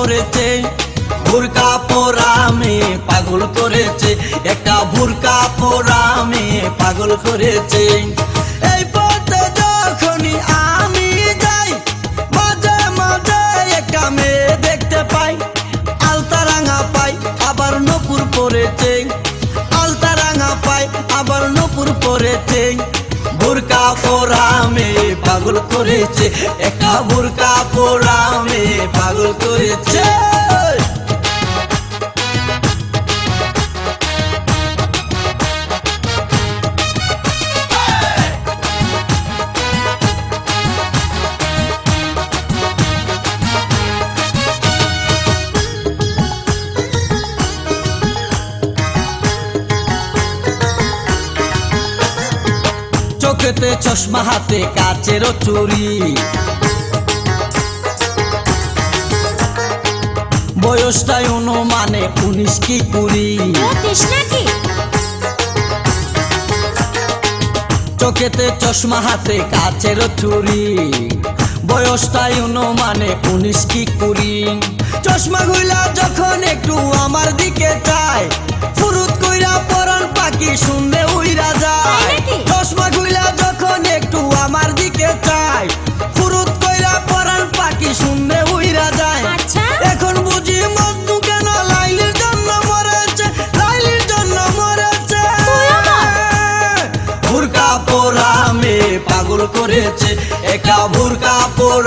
করেছে। ভুরকা পোরামে পাগল করেছে। একটা ভুরকা পোরামে পাগল করেছে। এই পথে যখনই আমি যাই, মাঝে মাঝে একটা মেয়ে দেখতে পাই। আলতা রাঙা পাই, আবার নপুর পরেছে। আলতা রাঙা পাই, আবার নপুর পরেছে। বুরকা পোড়া মেয়ে পাগল করেছে। একা বুরকা পোড়া মেয়ে পাগল করেছে। চোখেতে চশমা হাতে কাচেরও চুরি বয়সটাই অনুমানে উনিশ কি কুড়ি। চোখেতে চশমা হাতে কাচেরও চুরি বয়সটাই অনুমানে উনিশ কি কুড়ি। চশমা গুলা যখন একটু আমার দিকে চায় ফুরুত কইরা পরান পাগল করেছে একা ভুরকা পোড়া